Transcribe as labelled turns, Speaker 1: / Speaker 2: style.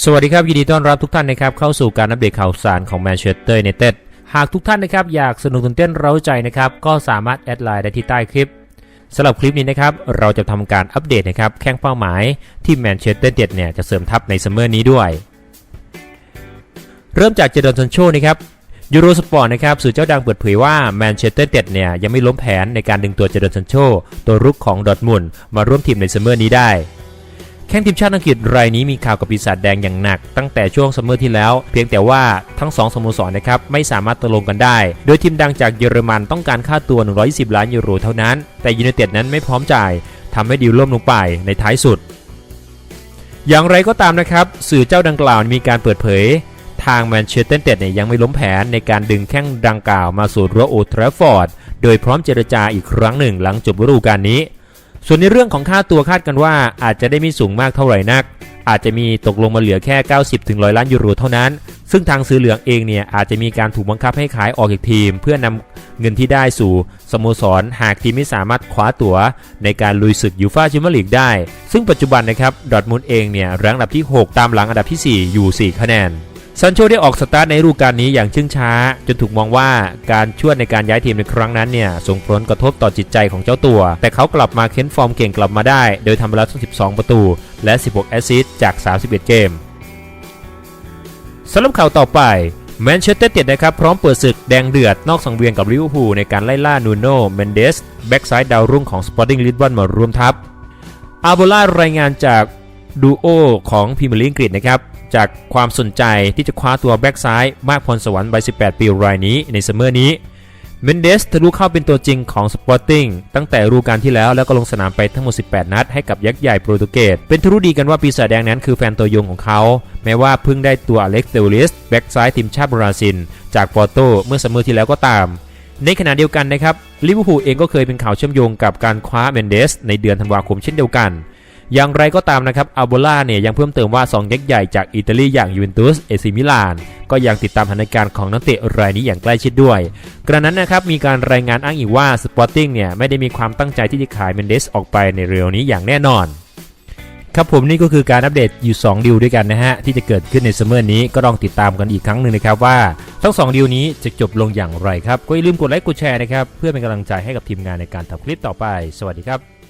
Speaker 1: สวัสดีครับ ยินดีต้อนรับทุกท่านนะครับเข้าสู่การอัปเดตข่าวสารของแมนเชสเตอร์ยูไนเต็ดหากทุกท่านนะครับอยากสนุกตื่นเต้นเร้าใจนะครับก็สามารถแอดไลน์ได้ที่ใต้คลิปสำหรับคลิปนี้นะครับเราจะทำการอัปเดตนะครับแข้งเป้าหมายที่แมนเชสเตอร์ยูไนเต็ดเนี่ยจะเสริมทัพในซัมเมอร์นี้ด้วย เริ่มจากเจดอนซันโชนะครับยูโรสปอร์ตนะครับสื่อเจ้าดังเปิดเผยว่าแมนเชสเตอร์ยูไนเต็ดเนี่ยยังไม่ล้มแผนในการดึงตัวเจดอนซันโชตัวรุกของดอทมุนมาร่วมทีมในซัมเมอร์นี้ได้ ข้งทีมชาติอังกฤษรายนี้มีข่าวกับปีศาจแดงอย่างหนัก ตั้งแต่ช่วงซัมเมอร์ที่แล้ว เพียงแต่ว่าทั้งสองสโมสรนะครับไม่สามารถตกลงกันได้ โดยทีมดังจากเยอรมันต้องการค่าตัว 120 ล้านยูโรเท่านั้น แต่ยูไนเต็ดนั้นไม่พร้อมจ่ายทำให้ดีลล่มลงไปในท้ายสุด อย่างไรก็ตามนะครับ สื่อเจ้าดังกล่าวมีการเปิดเผย ทางแมนเชสเตอร์ยูไนเต็ดเนี่ยยังไม่ล้มแผนในการดึงแข้งดังกล่าวมาสู่รั้วโอทราฟอร์ดโดยพร้อมเจรจาอีกครั้งหนึ่งหลังจบฤดูกาลนี้ ส่วนในเรื่องของค่าตัวคาดกันว่าอาจจะได้ไม่สูงมากเท่าไหร่นัก อาจจะมีตกลงมาเหลือแค่ 90ถึง100ล้านยูโรเท่านั้น ซึ่งทางซื้อเหลืองเองเนี่ยอาจจะมีการถูกบังคับให้ขายออกจากทีม เพื่อนำเงินที่ได้สู่สโมสรหากทีมไม่สามารถคว้าตั๋ว ในการลุยศึกยูฟาแชมเปี้ยนลีกได้ ซึ่งปัจจุบันนะครับดอทมุนเองเนี่ยรั้งอันดับที่ 6 ตามหลังอันดับที่ 4 อยู่ 4 คะแนน ซันโชได้ออกสตาร์ทในฤดูกาลนี้อย่างชื่งช้า จนถูกมองว่าการช่วยในการย้ายทีมในครั้งนั้นเนี่ยส่งผลกระทบต่อจิตใจของเจ้าตัว แต่เขากลับมาเค้นฟอร์มเก่งกลับมาได้ โดยทำไปแล้วทั้ง 12 ประตู และ 16 แอสซิสต์จาก 31 เกมสำหรับข่าวต่อไปแมนเชสเตอร์เต็ดนะครับพร้อมเปิดศึกแดงเดือดนอกสังเวียนกับลิเวอร์พูลในการไล่ล่านูโน่เมนเดสแบ็กซ้ายดาวรุ่งของสปอร์ติ้งลิสบอนมารวมทัพอาโบล่ารายงานจากดูโอของพรีเมียร์ลีกอังกฤษนะครับ จากความสนใจที่จะคว้าตัวแบ็กซ้ายมากพรสวรรค์วัย 18 ปีรายนี้ในซัมเมอร์นี้ เมนเดสทะลุเข้าเป็นตัวจริงของสปอร์ติ้งตั้งแต่ฤดูกาลที่แล้วแล้วก็ลงสนามไปทั้งหมด 18 นัดให้กับยักษ์ใหญ่โปรตุเกส เป็นที่รู้ดีกันว่าปีศาจแดงนั้นคือแฟนตัวยงของเขา แม้ว่าเพิ่งได้ตัวอเล็กซ์เดลิสแบ็กซ้ายทีมชาติบราซิล จากปอร์โตเมื่อซัมเมอร์ที่แล้วก็ตามในขณะเดียวกันนะครับลิเวอร์พูลเองก็เคยเป็นข่าวเชื่อมโยงกับการคว้าเมนเดสในเดือนธันวาคมเช่นเดียวกัน อย่างไรก็ตามนะครับอัลโบล่าเนี่ยยังเพิ่มเติมว่า2ยักษ์ใหญ่จากอิตาลีอย่างยูเวนตุสเอซิมิลานก็ยังติดตามสถานการณ์ของนักเตะรายนี้อย่างใกล้ชิดด้วย กระนั้นนะครับมีการรายงานอ้างอีกว่าสปอร์ติ้งเนี่ยไม่ได้มีความตั้งใจที่จะขายเมนเดสออกไปในเร็วนี้อย่างแน่นอน ครับผมนี่ก็คือการอัปเดตอยู่ 2 ดิวด้วยกันนะฮะ ที่จะเกิดขึ้นในซัมเมอร์นี้ก็ลองติดตามกันอีกครั้งหนึ่งนะครับว่าทั้ง 2 ดิวนี้จะจบลงอย่างไรครับก็อย่าลืมกดไลค์กดแชร์นะครับเพื่อเป็นกำลังใจให้กับทีมงานในการทำคลิปต่อไป สวัสดีครับ